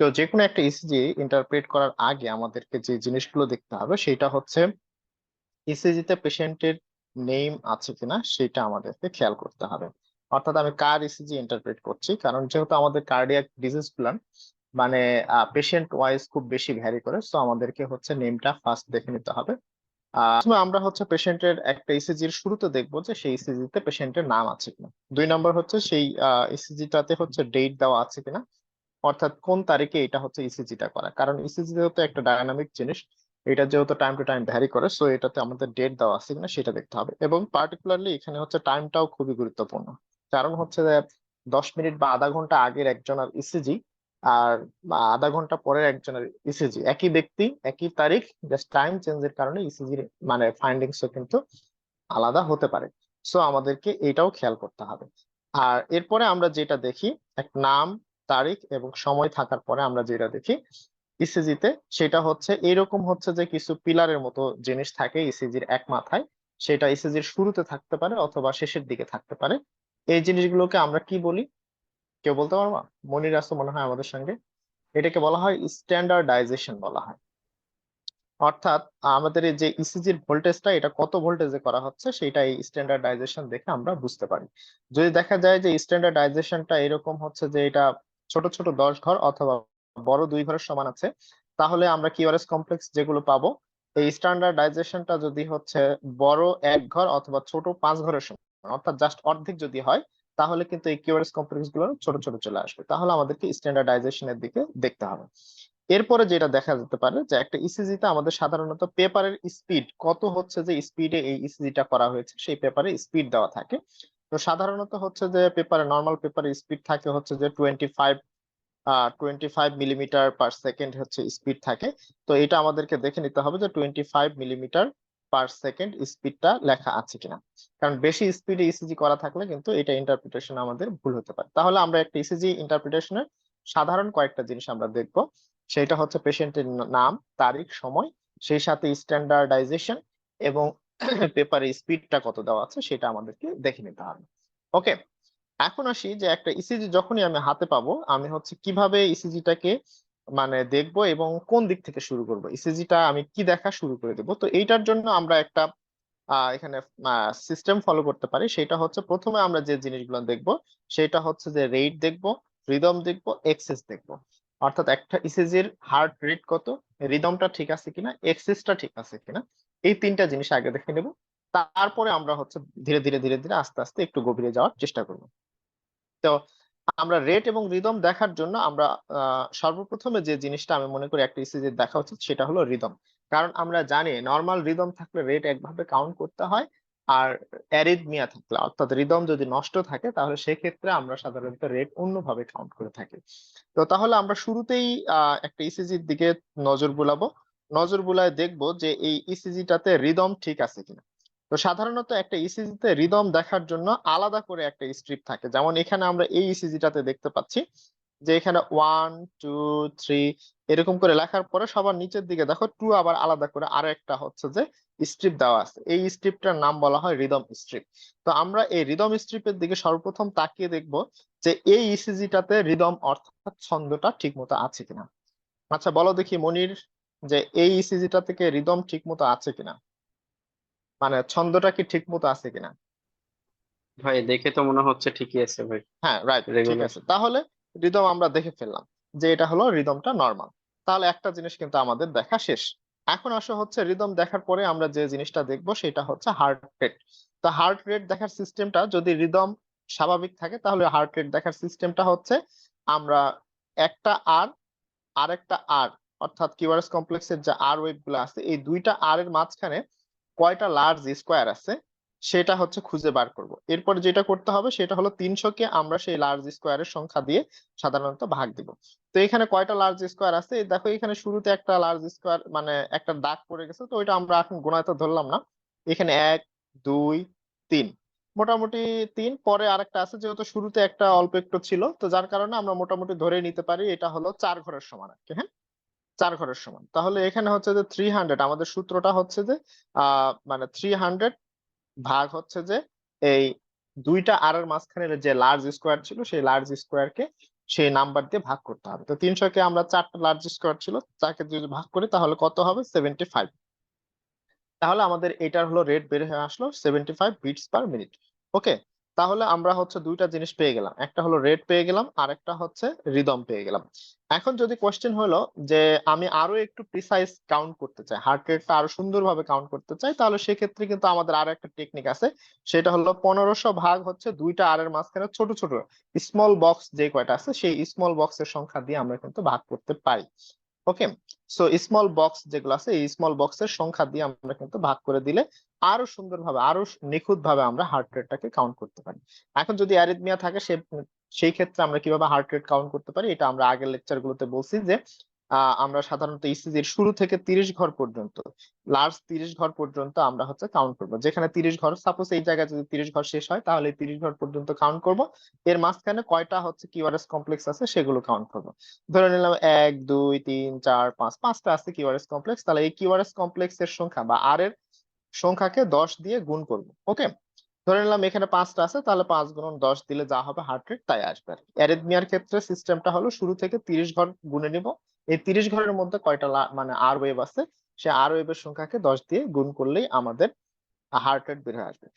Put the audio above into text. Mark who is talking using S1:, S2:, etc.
S1: তো যে কোনো একটা ইসিজি ইন্টারপ্রেট করার আগে আমাদেরকে যে জিনিসগুলো দেখতে হবে সেটা হচ্ছে ইসিজিতে পেশেন্টের নেম আছে কিনা সেটা আমাদেরকে খেয়াল করতে হবে। অর্থাৎ আমি কার ইসিজি ইন্টারপ্রেট করছি? কারণ যেহেতু আমাদের কার্ডিয়াক ডিজিজ প্ল্যান মানে পেশেন্ট ওয়াইজ খুব বেশি ভ্যারি করে সো আমাদেরকে হচ্ছে নেমটা ফার্স্ট দেখে নিতে হবে। আমরা হচ্ছে পেশেন্টের একটা ইসিজির শুরুতে দেখব যে সেই ইসিজিতে পেশেন্টের নাম আছে কিনা। দুই নম্বর হচ্ছে সেই ইসিজিটাতে হচ্ছে ডেট দেওয়া আছে কিনা। অর্থাৎ কোন তারিখে এটা হচ্ছে ইসিজিটা করা। কারণ ইসিজি যেহেতু একটা ডায়নামিক জিনিস, এটা যেহেতু টাইম টু টাইম ভ্যারি করে সো এটাতে আমাদের ডেট দেওয়া আছে কিনা সেটা দেখতে হবে। এবং পার্টিকুলারলি এখানে হচ্ছে টাইমটাও খুবই গুরুত্বপূর্ণ। কারণ হচ্ছে যে দশ মিনিট বা আধা ঘণ্টা আগের একজনের ইসিজি আর আধা ঘণ্টা পরের একজনের ইসিজি একই ব্যক্তি, একই তারিখ জাস্ট টাইম চেঞ্জের কারণে ইসিজির মানে ফাইন্ডিংসও কিন্তু আলাদা হতে পারে। সো আমাদেরকে এটাও খেয়াল করতে হবে। আর এরপরে আমরা যেটা দেখি, এক নাম তারিখ এবং সময় থাকার পরে আমরা যেটা দেখি ইসিজিতে সেটা হচ্ছে এরকম হচ্ছে যে কিছু পিলারের মতো জিনিস থাকে ইসিজির এক মাথায়। সেটা ইসিজির শুরুতে থাকতে পারে অথবা শেষের দিকে থাকতে পারে। এই জিনিসগুলোকে আমরা কি বলি? কেউ বলতে পারবা? মনির আসতো মনে হয় আমাদের সঙ্গে। এটাকে বলা হয় স্ট্যান্ডার্ডাইজেশন বলা হয়। অর্থাৎ আমাদের যে ইসিজির ভোল্টেজটা এটা কত ভোল্টেজে করা হচ্ছে সেটা এই স্ট্যান্ডার্ডাইজেশন দেখে আমরা বুঝতে পারি। যদি দেখা যায় যে স্ট্যান্ডার্ডাইজেশনটা এরকম হচ্ছে যে এটা ছোট ছোট দশ ঘর অথবা বড় দুই ঘরের সমান আছে, তাহলে আমরা কিউআরএস কমপ্লেক্স যেগুলো পাবো, এই স্ট্যান্ডার্ডাইজেশনটা যদি হচ্ছে বড় এক ঘর অথবা ছোট পাঁচ ঘরের সমান, অর্থাৎ জাস্ট অর্ধেক যদি হয়, তাহলে কিন্তু এই কিউআরএস কমপ্লেক্সগুলো ছোট ছোট চলে আসবে। তাহলে আমাদেরকে স্ট্যান্ডার্ডাইজেশনের দিকে দেখতে হবে। এরপরে যেটা দেখা যেতে পারে যে একটা ইসিজি তে আমাদের সাধারণত পেপারের স্পিড কত হচ্ছে যে স্পিডে এই ইসিজিটা করা হয়েছে, সেই পেপারে স্পিড দেওয়া থাকে। তো সাধারণত হচ্ছে যে পেপারে নর্মাল পেপারে স্পিড থাকে হচ্ছে যে twenty five twenty five millimetre per second হচ্ছে স্পিড থাকে। তো এটা আমাদেরকে দেখে নিতে হবে যে twenty five millimetre per second স্পিডটা লেখা আছে কিনা। কারণ বেশি স্পিডে ইসিজি করা থাকলে কিন্তু এটা ইন্টারপ্রিটেশন আমাদের ভুল হতে পারে। তাহলে আমরা একটা ইসিজি ইন্টারপ্রিটেশনের সাধারণ কয়েকটা জিনিস আমরা দেখব। সেটা হচ্ছে পেশেন্টের নাম, তারিখ, সময়, সেই সাথে স্ট্যান্ডার্ডাইজেশন এবং পেপারে স্পিডটা কত দেওয়া আছে সেটা আমাদেরকে দেখে নিতে হবে। ওকে এখন আসি যে একটা ইসিজি যখনই আমি হাতে পাবো, আমি হচ্ছে কীভাবে ইসিজিটাকে মানে দেখব এবং কোন দিক থেকে শুরু করব? ইসিজিটা আমি কি দেখা শুরু করে দেবো? তো এইটার জন্য আমরা একটা এখানে সিস্টেম ফলো করতে পারি। সেটা হচ্ছে প্রথমে আমরা যে জিনিসগুলো দেখব, সেটা হচ্ছে যে রেট দেখব রিদম দেখব এক্সেস দেখব। অর্থাৎ একটা ইসিজির হার্ট রেট কত? রিদমটা ঠিক আছে কিনা? এক্সেসটা ঠিক আছে কিনা? এই তিনটা জিনিস আগে দেখে নেব। তারপরে আমরা হচ্ছে ধীরে ধীরে ধীরে ধীরে আস্তে আস্তে একটু গভীরে যাওয়ার চেষ্টা করব। তো আমরা রেট এবং রিদম দেখার জন্য আমরা সর্বপ্রথমে যে জিনিসটা আমি মনে করি একটা ইসিজি দেখা উচিত সেটা হলো রিদম কারণ আমরা জানি নর্মাল রিদম থাকলে রেট একভাবে কাউন্ট করতে হয় আর অ্যারিদমিয়া থাকলে, অর্থাৎ রিদম যদি নষ্ট থাকে তাহলে সেক্ষেত্রে আমরা সাধারণত রেট অন্যভাবে কাউন্ট করে থাকি। তো তাহলে আমরা শুরুতেই একটা ইসিজির দিকে নজর বুলাবো। নজর বুলায় দেখব যে এই ইসিজিটাতে রিদম ঠিক আছে কিনা। তো সাধারণত একটা ইসিজিতে রিদম দেখার জন্য আলাদা করে একটা স্ট্রিপ থাকে। যেমন এখানে আমরা এই ইসিজিটাতে দেখতে পাচ্ছি যে এখানে ওয়ান টু থ্রি এরকম করে লেখার পরে সবার নিচের দিকে দেখো টু আবার আলাদা করে আরও একটা হচ্ছে যে স্ট্রিপ দেওয়া আছে। এই স্ট্রিপটার নাম বলা হয় রিদম স্ট্রিপ তো আমরা এই রিদম স্ট্রিপের দিকে সর্বপ্রথম তাকিয়ে দেখব যে এই ইসিজিটাতে রিদম অর্থাৎ ছন্দটা ঠিক মতো আছে কিনা। আচ্ছা বলো দেখি মনির। যে এই ইসিজিটা থেকে রিদম ঠিক মতো আছে কিনা? মানে ছন্দটা কি ঠিক মতো আছে কিনা?
S2: ভাই দেখে তো মনে হচ্ছে ঠিকই আছে ভাই।
S1: হ্যাঁ রাইট ঠিক. আছে। তাহলে রিদম আমরা দেখে ফেললাম যে এটা হলো রিদমটা নর্মাল তাহলে একটা জিনিস কিন্তু আমাদের দেখা শেষ। এখন আসা হচ্ছে রিদম দেখার পরে আমরা যে জিনিসটা দেখব সেটা হচ্ছে হার্ট রেট তো হার্ট রেট দেখার সিস্টেমটা যদি রিদম স্বাভাবিক থাকে তাহলে হার্ট রেট দেখার সিস্টেমটা হচ্ছে আমরা একটা আর আরেকটা আর অর্থাৎ কিউআরএস কমপ্লেক্সের যে আর ওয়েভগুলো আছে, এই দুইটা আর এর মাঝখানে কয়টা লার্জ স্কোয়ার আছে, সেটা হচ্ছে খুঁজে বার করব। এরপর যেটা করতে হবে, সেটা হলো তিনশোকে আমরা সেই লার্জ স্কোয়ারের সংখ্যা দিয়ে সাধারণত ভাগ দিব। তো এখানে কয়টা লার্জ স্কোয়ার আছে? দেখো, এখানে শুরুতে একটা লার্জ স্কোয়ার মানে একটা দাগ পড়ে গেছে, তো ওইটা আমরা এখন গোনাতে ধরলাম না। এখানে এক, দুই, তিন, মোটামুটি তিন। পরে আরেকটা আছে, যেহেতু শুরুতে একটা অল্প একটু ছিল, তো যার কারণে আমরা মোটামুটি ধরে নিতে পারি, এটা হলো চার ঘরের সমান আর কি হ্যাঁ? চার ঘরের সমান। তাহলে এখানে হচ্ছে যে থ্রি হান্ড্রেড আমাদের সূত্রটা হচ্ছে যে মানে থ্রি হান্ড্রেড ভাগ হচ্ছে যে এই দুইটা আর এর মাঝখানে যে লার্জ স্কোয়ার ছিল, সেই লার্জ স্কোয়ারকে সেই নাম্বার দিয়ে ভাগ করতে হবে। তো তিনশোকে আমরা চারটা লার্জ স্কোয়ার ছিল, তাকে যদি ভাগ করি, তাহলে কত হবে? সেভেন্টি ফাইভ তাহলে আমাদের এটার হলো রেট বের হয়ে আসলো seventy five beats per minute okay তাহলে আমরা হচ্ছে দুইটা জিনিস পেয়ে গেলাম। একটা হলো রেড পেয়ে গেলাম আর একটা হচ্ছে রিদম পেয়ে গেলাম। এখন যদি কোশ্চেন হলো যে আমি আরও একটু প্রিসাইজ কাউন্ট করতে চাই হার্ট রেটটা আরও সুন্দরভাবে কাউন্ট করতে চাই, তাহলে সেক্ষেত্রে কিন্তু আমাদের আরও একটা টেকনিক আছে। সেটা হলো পনেরোশো ভাগ হচ্ছে দুইটা আর এর মাঝখানে ছোট ছোট স্মল বক্স যে কয়টা আছে, সেই স্মল বক্সের সংখ্যা দিয়ে আমরা কিন্তু ভাগ করতে পারি। ওকে সো স্মল বক্স যেগুলো আছে, এই স্মল বক্সের সংখ্যা দিয়ে আমরা কিন্তু ভাগ করে দিলে আরও সুন্দরভাবে, আরও নিখুঁত ভাবে আমরা হার্ট রেটটাকে কাউন্ট করতে পারি। এখন যদি অ্যারিথমিয়া থাকে, সে, সেই ক্ষেত্রে আমরা কীভাবে হার্ট রেট কাউন্ট করতে পারি, এটা আমরা আগের লেকচারগুলোতে বলছি যে আমরা সাধারণত ইসিজির শুরু থেকে তিরিশ ঘর পর্যন্ত লাস্ট তিরিশ ঘর পর্যন্ত আমরা হচ্ছে কাউন্ট করব। যেখানে তিরিশ ঘর সাপোজ এই জায়গায় যদি তিরিশ ঘর শেষ হয়, তাহলে তিরিশ ঘর পর্যন্ত কাউন্ট করব। এর মাঝখানে কয়টা হচ্ছে কিউআরএস কমপ্লেক্স আছে সেগুলো কাউন্ট করব। ধরে নিলাম এক, দুই, তিন, চার, পাঁচ, পাঁচটা আছে কিউআরএস কমপ্লেক্স তাহলে এই কিউআরএস কমপ্লেক্স এর সংখ্যা বা আর এর সংখ্যাকে দশ দিয়ে গুণ করব ওকে ধরে নিলাম এখানে পাঁচটা আছে, তাহলে পাঁচ গুণন দশ দিলে যা হবে হার্ট রেট তাই আসবে অ্যারিথমিয়ার ক্ষেত্রে সিস্টেমটা হলো শুরু থেকে তিরিশ ঘর গুনে নিব এই তিরিশ ঘরের মধ্যে কয়টা মানে আর ওয়েভ আছে, সে আর ওয়েভের সংখ্যাকে দশ দিয়ে গুণ করলেই আমাদের হার্ট রেট বের হয়ে আসবে।